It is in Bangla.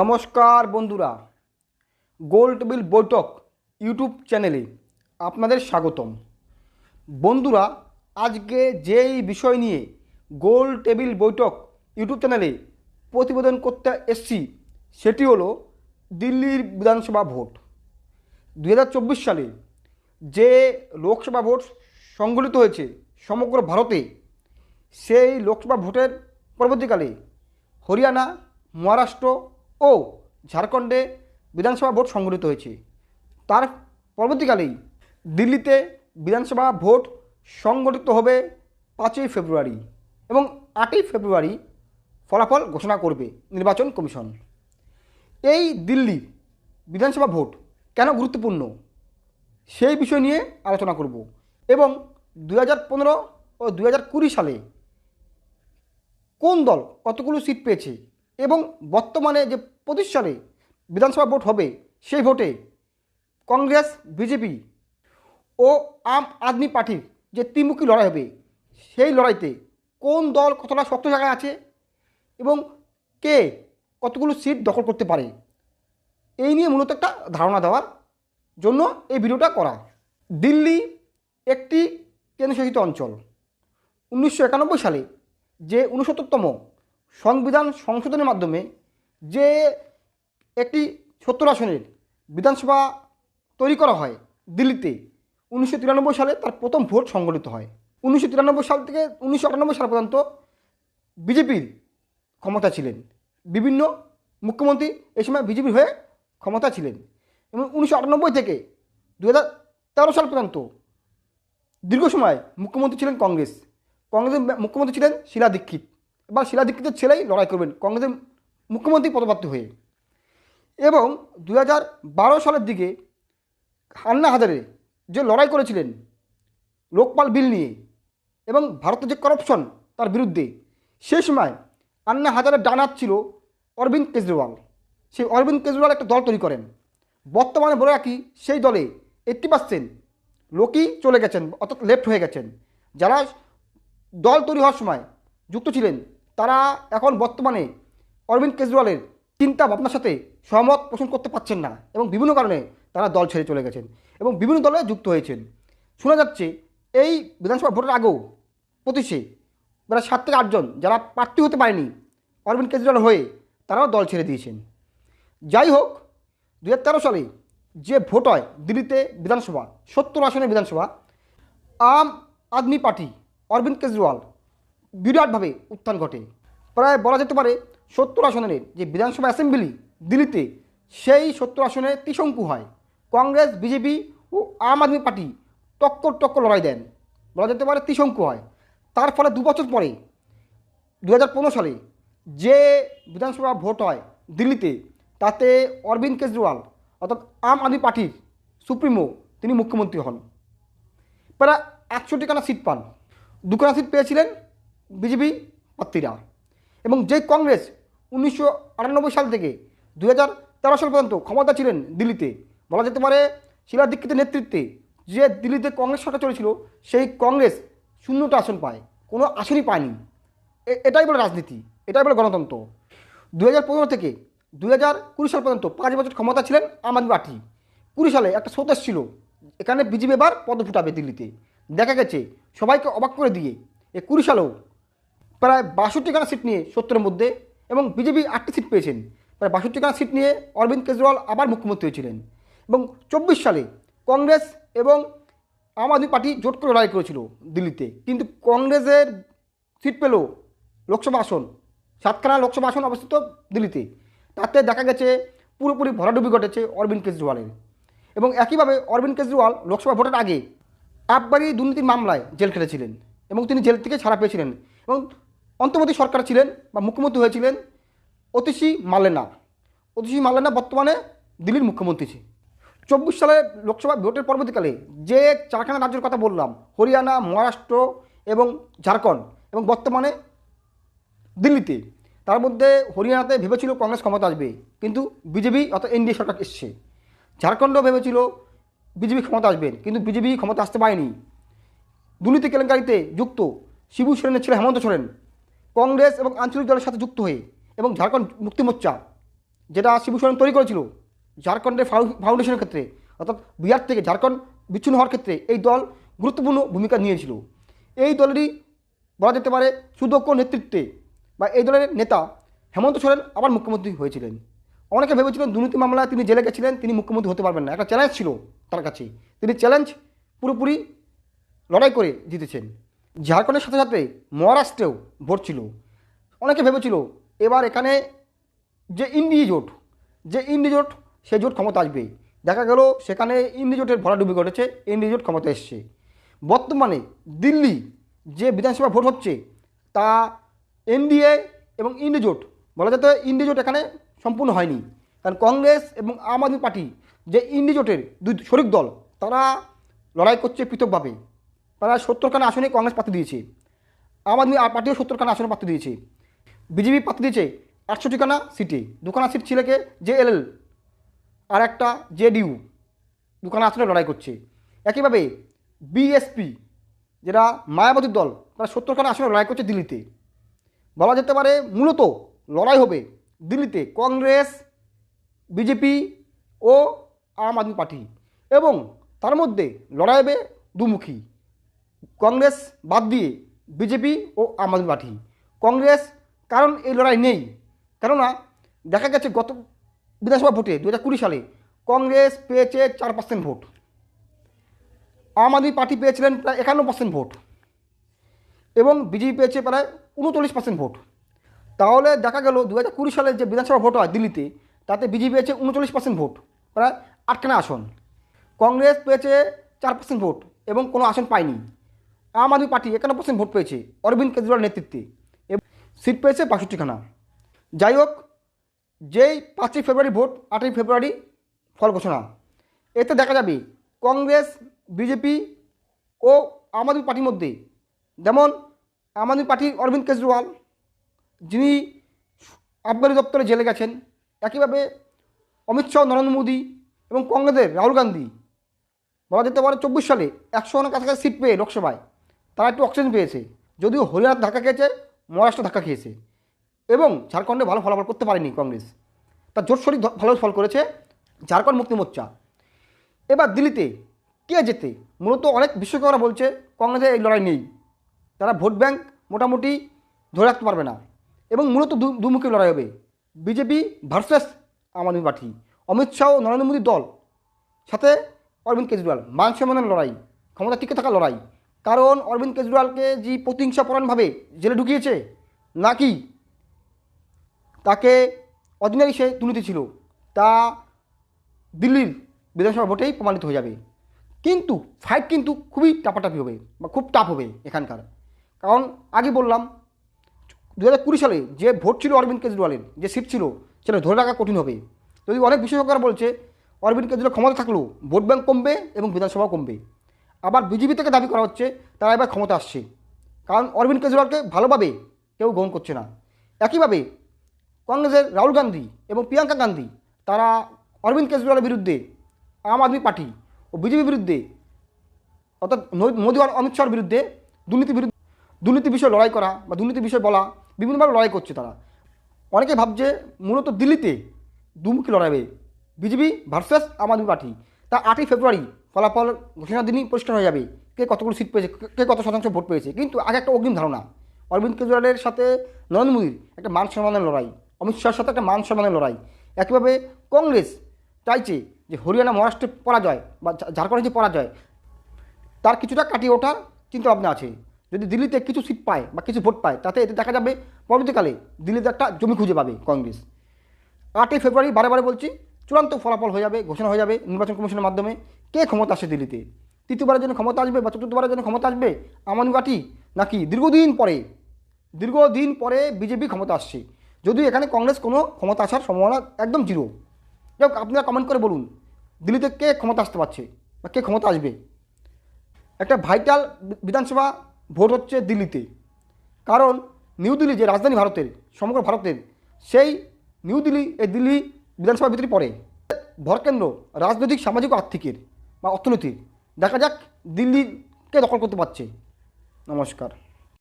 নমস্কার বন্ধুরা গোল বৈঠক ইউটিউব চ্যানেলে আপনাদের স্বাগতম। বন্ধুরা, আজকে যেই বিষয় নিয়ে গোল টেবিল বৈঠক ইউটিউব চ্যানেলে প্রতিবেদন করতে এসছি, সেটি হলো দিল্লির বিধানসভা ভোট। দু হাজার চব্বিশ সালে যে লোকসভা ভোট সংগঠিত হয়েছে সমগ্র ভারতে, সেই লোকসভা ভোটের পরবর্তীকালে হরিয়ানা, মহারাষ্ট্র ও ঝাড়খণ্ডে বিধানসভা ভোট সংগঠিত হয়েছে। তার পরবর্তীকালেই দিল্লিতে বিধানসভা ভোট সংগঠিত হবে পাঁচই ফেব্রুয়ারি এবং আটই ফেব্রুয়ারি ফলাফল ঘোষণা করবে নির্বাচন কমিশন। এই দিল্লি বিধানসভা ভোট কেন গুরুত্বপূর্ণ? সেই বিষয় নিয়ে আলোচনা করব এবং দু হাজার পনেরো ও দু হাজার কুড়ি সালে কোন দল কতগুলো সিট পেয়েছে এবং বর্তমানে যে সালে বিধানসভা ভোট হবে, সেই ভোটে কংগ্রেস, বিজেপি ও আম আদমি পার্টির যে ত্রিমুখী লড়াই হবে, সেই লড়াইতে কোন দল কতটা শক্ত জায়গায় আছে এবং কে কতগুলো সিট দখল করতে পারে, এই নিয়ে মূলত একটা ধারণা দেওয়ার জন্য এই ভিডিওটা করা। দিল্লি একটি কেন্দ্রশাসিত অঞ্চল। উনিশশো একানব্বই সালে যে উনসত্তরতম সংবিধান সংশোধনের মাধ্যমে যে একটি সত্তর আসনের বিধানসভা তৈরি করা হয় দিল্লিতে, উনিশশো তিরানব্বই সালে তার প্রথম ভোট সংগঠিত হয়। উনিশশো তিরানব্বই সাল থেকে উনিশশো আটানব্বই সাল পর্যন্ত বিজেপির ক্ষমতা ছিলেন। বিভিন্ন মুখ্যমন্ত্রী এই সময় বিজেপির হয়ে ক্ষমতা ছিলেন। এবং উনিশশো আটানব্বই থেকে দু তেরো সাল পর্যন্ত দীর্ঘ সময় মুখ্যমন্ত্রী ছিলেন কংগ্রেস। কংগ্রেসের মুখ্যমন্ত্রী ছিলেন শিলা দীক্ষিত। এবার শিলা দীক্ষিতের ছেলেই লড়াই করবেন কংগ্রেসের মুখ্যমন্ত্রী পদপ্রার্থী হয়ে। এবং দু সালের দিকে আন্না হাজারে যে লড়াই করেছিলেন লোকপাল বিল নিয়ে এবং ভারতের যে করাপশন তার বিরুদ্ধে সেই সময় আন্না হাজারের ডানাত ছিল অরবিন্দ কেজরিওয়াল। সেই অরবিন্দ কেজরিওয়াল একটা দল তৈরি করেন। বর্তমানে বলে রাখি, সেই দলে এইট্টি পার্সেন্ট লোকই চলে গেছেন, অর্থাৎ লেফট হয়ে গেছেন। যারা দল তৈরি হওয়ার সময় যুক্ত ছিলেন, তারা এখন বর্তমানে অরবিন্দ কেজরিওয়ালের চিন্তা ভাবনার সাথে সহমত পোষণ করতে পারছেন না এবং বিভিন্ন কারণে তারা দল ছেড়ে চলে গেছেন এবং বিভিন্ন দলে যুক্ত হয়েছেন। শোনা যাচ্ছে, এই বিধানসভা ভোটের আগেও পঁচিশে প্রায় সাত থেকে আটজন যারা প্রার্থী হতে পারেনি অরবিন্দ কেজরিওয়াল হয়ে তারাও দল ছেড়ে দিয়েছেন। যাই হোক দু হাজার তেরো সালে যে ভোট হয় দিল্লিতে বিধানসভা, সত্তর আসনের বিধানসভা, আম আদমি পার্টি অরবিন্দ কেজরিওয়াল বিরাটভাবে উত্থান ঘটে। প্রায় বলা যেতে পারে সত্তর আসনের যে বিধানসভা অ্যাসেম্বলি দিল্লিতে, সেই সত্তর আসনে ত্রিশঙ্কু হয়। কংগ্রেস, বিজেপি ও আম আদমি পার্টি টক্কর টক্কর লড়াই দেন। বলা যেতে পারে ত্রিশঙ্কু হয়। তার ফলে দু বছর পরে দু হাজার পনেরো সালে যে বিধানসভা ভোট হয় দিল্লিতে, তাতে অরবিন্দ কেজরিওয়াল অর্থাৎ আম আদমি পার্টির সুপ্রিমো তিনি মুখ্যমন্ত্রী হন। প্রায় একশোটিখানা সিট পান। দুখানা সিট পেয়েছিলেন বিজেপি প্রার্থীরা। এবং যে কংগ্রেস উনিশশো আটানব্বই সাল থেকে দু হাজার তেরো সাল পর্যন্ত ক্ষমতা ছিলেন দিল্লিতে। বলা যেতে পারে, শিলা দীক্ষিতের নেতৃত্বে যে দিল্লিতে কংগ্রেস সরকার চলেছিল, সেই কংগ্রেস শূন্যটা আসন পায়, কোনো আসনই পায়নি। এটাই বলে রাজনীতি, এটাই বলে গণতন্ত্র। দু হাজার পনেরো থেকে দু হাজার কুড়ি সাল পর্যন্ত পাঁচ বছর ক্ষমতা ছিলেন আম আদমি পার্টি। কুড়ি সালে একটা স্রোত ছিল, এখানে বিজেপি এবার পদ ফুটাবে দিল্লিতে। দেখা গেছে, সবাইকে অবাক করে দিয়ে, এ কুড়ি সালেও প্রায় বাষট্টিখানা সিট নিয়ে সত্তরের মধ্যে এবং বিজেপি আটটি সিট পেয়েছেন। প্রায় বাষট্টিখানা সিট নিয়ে অরবিন্দ কেজরিওয়াল আবার মুখ্যমন্ত্রী হয়েছিলেন। এবং চব্বিশ সালে কংগ্রেস এবং আম আদমি পার্টি জোট করে লড়াই করেছিল দিল্লিতে। কিন্তু কংগ্রেসের সিট পেল লোকসভা আসন, সাতখানা লোকসভা আসন অবস্থিত দিল্লিতে। তাতে দেখা গেছে পুরোপুরি ভরাডুবি ঘটেছে অরবিন্দ কেজরিওয়ালের। এবং একইভাবে অরবিন্দ কেজরিওয়াল লোকসভা ভোটের আগে আবগারি দুর্নীতির মামলায় জেল খেটেছিলেন এবং তিনি জেল থেকে ছাড়া পেয়েছিলেন। এবং অন্তর্বর্তী সরকার ছিলেন বা মুখ্যমন্ত্রী হয়েছিলেন অতিশী মালেনা। অতিশী মালেনা বর্তমানে দিল্লির মুখ্যমন্ত্রী ছিল চব্বিশ সালের লোকসভা ভোটের পরবর্তীকালে যে চারখানা রাজ্যের কথা বললাম, হরিয়ানা, মহারাষ্ট্র এবং ঝাড়খণ্ড এবং বর্তমানে দিল্লিতে, তার মধ্যে হরিয়ানাতে ভেবেছিল কংগ্রেস ক্ষমতা আসবে, কিন্তু বিজেপি অর্থাৎ এনডিএ সরকার এসছে। ঝাড়খণ্ডও ভেবেছিল বিজেপি ক্ষমতা আসবেন কিন্তু বিজেপি ক্ষমতা আসতে পারেনি। দুর্নীতি কেলেঙ্কারিতে যুক্ত শিবু সোরেনের ছেলে হেমন্ত সোরেন কংগ্রেস এবং আঞ্চলিক দলের সাথে যুক্ত হয়ে এবং ঝাড়খণ্ড মুক্তি মোর্চা, যেটা শিবু তৈরি করেছিল, ঝাড়খণ্ডের ফাউন্ডেশনের ক্ষেত্রে, অর্থাৎ বিহার থেকে ঝাড়খণ্ড বিচ্ছিন্ন হওয়ার ক্ষেত্রে এই দল গুরুত্বপূর্ণ ভূমিকা নিয়েছিল। এই দলেরই বলা যেতে পারে সুদক্ষ নেতৃত্বে বা এই দলের নেতা হেমন্ত সোরেন আবার মুখ্যমন্ত্রী হয়েছিলেন। অনেকে ভেবেছিলেন দুর্নীতি মামলায় তিনি জেলে গেছিলেন, তিনি মুখ্যমন্ত্রী হতে পারবেন না। একটা চ্যালেঞ্জ ছিল তার কাছে। তিনি চ্যালেঞ্জ পুরোপুরি লড়াই করে জিতেছেন। ঝাড়খণ্ডের সাথে সাথে মহারাষ্ট্রেও ভোট ছিল। অনেকে ভেবেছিল এবার এখানে যে ইন্ডি জোট, যে ইন্ডি জোট সেই জোট ক্ষমতা আসবে দেখা গেল সেখানে ইন্ডি জোটের ভরাডুবি ঘটেছে ইন্ডি জোট ক্ষমতা এসছে। বর্তমানে দিল্লি যে বিধানসভা ভোট হচ্ছে, তা এনডিএ এবং ইন্ডি জোট, বলা যেতে ইন্ডি জোট এখানে সম্পূর্ণ হয়নি। কারণ কংগ্রেস এবং আম আদমি পার্টি যে ইন্ডি জোটের দুই শরিক দল, তারা লড়াই করছে পৃথকভাবে। তারা সত্তরখানা আসনে কংগ্রেস পাতি দিয়েছে। আম আদমি পার্টিও সত্তরখানা আসনে পাতি দিয়েছে। বিজেপি পাতি দিয়েছে আটষট্টিখানা সিটে। দুখানা সিট ছিলেকে জে এল এল আর একটা জেডিইউ দুখানা আসনে লড়াই করছে। একইভাবে বিএসপি যেটা মায়াবতীর দল তারা সত্তরখানা আসনে লড়াই করছে দিল্লিতে। বলা যেতে পারে মূলত লড়াই হবে দিল্লিতে কংগ্রেস, বিজেপি ও আম আদমি পার্টি। এবং তার মধ্যে লড়াই হবে দুমুখী। কংগ্রেস বাদ দিয়ে বিজেপি ও আম আদমি পার্টি। কংগ্রেস কারণ এই লড়াই নেই। কেননা দেখা গেছে গত বিধানসভা ভোটে দু হাজার কুড়ি সালে কংগ্রেস পেয়েছে চার পার্সেন্ট ভোট। আম আদমি পার্টি পেয়েছিলেন প্রায় একান্ন পার্সেন্ট ভোট এবং বিজেপি পেয়েছে প্রায় উনচল্লিশ পার্সেন্ট ভোট। তাহলে দেখা গেল দু হাজার কুড়ি যে বিধানসভা ভোট হয় দিল্লিতে, তাতে বিজেপি পেয়েছে উনচল্লিশ পার্সেন্ট ভোট, প্রায় আটখানা আসন। কংগ্রেস পেয়েছে চার পার্সেন্ট ভোট এবং কোনো আসন পায়নি। আম আদমি পার্টি একান্ন পার্সেন্ট ভোট পেয়েছে, অরবিন্দ কেজরিওয়াল নেতৃত্বে। সিট পেয়েছে বাষট্টিখানা। যাই হোক, যেই পাঁচই ফেব্রুয়ারি ভোট, আটই ফেব্রুয়ারি ফল ঘোষণা। এতে দেখা যাবে, কংগ্রেস, বিজেপি ও আম আদমি পার্টির মধ্যে, যেমন আম আদমি পার্টির অরবিন্দ কেজরিওয়াল, যিনি আবগারি দপ্তরে জেলে গেছেন, একইভাবে অমিত শাহ, নরেন্দ্র মোদী এবং কংগ্রেসের রাহুল গান্ধী। বলা যেতে পারে চব্বিশ সালে একশো কাছাকাছি সিট পেয়ে লোকসভায়। তারা একটু অক্সিজেন পেয়েছে। যদিও হরিয়ানা ধাক্কা খেয়েছে, মহারাষ্ট্র ধাক্কা খেয়েছে এবং ঝাড়খণ্ডে ভালো ফলাফল করতে পারেনি কংগ্রেস। তার জোরসরি ধ- ভালো ফল করেছে ঝাড়খণ্ড মুক্তি মোর্চা। এবার দিল্লিতে কে যেতে মূলত অনেক বিশ্বকরা বলছে, কংগ্রেসের এই লড়াই নেই। তারা ভোট ব্যাংক মোটামুটি ধরে রাখতে পারবে না এবং মূলত দুমুখী লড়াই হবে। বিজেপি ভার্সেস আম আদমি পার্টি, অমিত শাহ ও নরেন্দ্র মোদীর দল, সাথে অরবিন্দ কেজরিওয়াল। মান সম্মানের লড়াই ক্ষমতা টিকে থাকা লড়াই। কারণ অরবিন্দ কেজরিওয়ালকে যে প্রতিহিংসাপরায়ণভাবে জেলে ঢুকিয়েছে, নাকি তাকে অর্ডিনারি সে দুর্নীতি ছিল, তা দিল্লির বিধানসভা ভোটেই প্রমাণিত হয়ে যাবে। কিন্তু ফাইট কিন্তু খুবই টাপাটাপি হবে, বা খুব টাফ হবে এখানকার। কারণ আগে বললাম দু হাজার কুড়ি সালে যে ভোট ছিল অরবিন্দ কেজরিওয়ালের, যে সিট ছিল, সেটা ধরে রাখা কঠিন হবে। যদি অনেক বিশেষজ্ঞরা বলছে, অরবিন্দ কেজরিওয়াল ক্ষমতা থাকলেও ভোট ব্যাঙ্ক কমবে এবং বিধানসভাও কমবে। আবার বিজেপি থেকে দাবি করা হচ্ছে তারা এবার ক্ষমতা আসছে। কারণ অরবিন্দ কেজরিওয়ালকে ভালোভাবে কেউ গ্রহণ করছে না। একইভাবে কংগ্রেসের রাহুল গান্ধী এবং প্রিয়াঙ্কা গান্ধী, তারা অরবিন্দ কেজরিওয়ালের বিরুদ্ধে আম আদমি পার্টি ও বিজেপির বিরুদ্ধে, অর্থাৎ মোদী আর অমিত শাহর বিরুদ্ধে দুর্নীতি বিরুদ্ধে, দুর্নীতি বিষয়ে লড়াই করা বা দুর্নীতি বিষয়ে বলা, বিভিন্নভাবে লড়াই করছে তারা। অনেকে ভাবছে মূলত দিল্লিতে দুমুখী লড়াই হবে বিজেপি ভার্সেস আম আদমি পার্টি। তা আটই ফেব্রুয়ারি ফলাফল ঘোষণার দিনই পরিষ্কার হয়ে যাবে। কে কতগুলো সিট পেয়েছে, কে কত শতাংশ ভোট পেয়েছে। কিন্তু আগে একটা অগ্রিম ধারণা। অরবিন্দ কেজরিওয়ালের সাথে নরেন্দ্র মোদীর একটা মান সম্মানের লড়াই, অমিত শাহের সাথে একটা মান সম্মানের লড়াই। একইভাবে কংগ্রেস চাইছে যে হরিয়ানা, মহারাষ্ট্রে পরাজয় বা ঝাড়খণ্ডে যে পরাজয়, তার কিছুটা কাটিয়ে ওঠার চিন্তা ভাবনা আছে। যদি দিল্লিতে কিছু সিট পায় বা কিছু ভোট পায়, তাতে এতে দেখা যাবে পরবর্তীকালে দিল্লিতে একটা জমি খুঁজে পাবে কংগ্রেস। আটই ফেব্রুয়ারি বারে বারে বলছি চূড়ান্ত ফলাফল হয়ে যাবে, ঘোষণা হয়ে যাবে নির্বাচন কমিশনের মাধ্যমে কে ক্ষমতা আসে দিল্লিতে? তৃতীয়বারের জন্য ক্ষমতা আসবে বা চতুর্থবারের জন্য ক্ষমতা আসবে? আমানি পার্টি নাকি দীর্ঘদিন পরে দীর্ঘদিন পরে বিজেপি ক্ষমতা আসছে? যদিও এখানে কংগ্রেস কোনো ক্ষমতা আসার সম্ভাবনা একদম জিরো যাই আপনারা কমেন্ট করে বলুন, দিল্লিতে কে ক্ষমতা আসতে পারছে বা কে ক্ষমতা আসবে? একটা ভাইটাল বিধানসভা ভোট হচ্ছে দিল্লিতে। কারণ নিউ দিল্লি যে রাজধানী ভারতের, সমগ্র ভারতের, সেই নিউ দিল্লি, এই দিল্লি বিধানসভার ভিতরে পড়ে। ভরকেন্দ্র রাজনৈতিক, সামাজিক ও আর্থিকের বা অর্থনীতির। দেখা যাক দিল্লিকে দখল করতে পারছে। নমস্কার।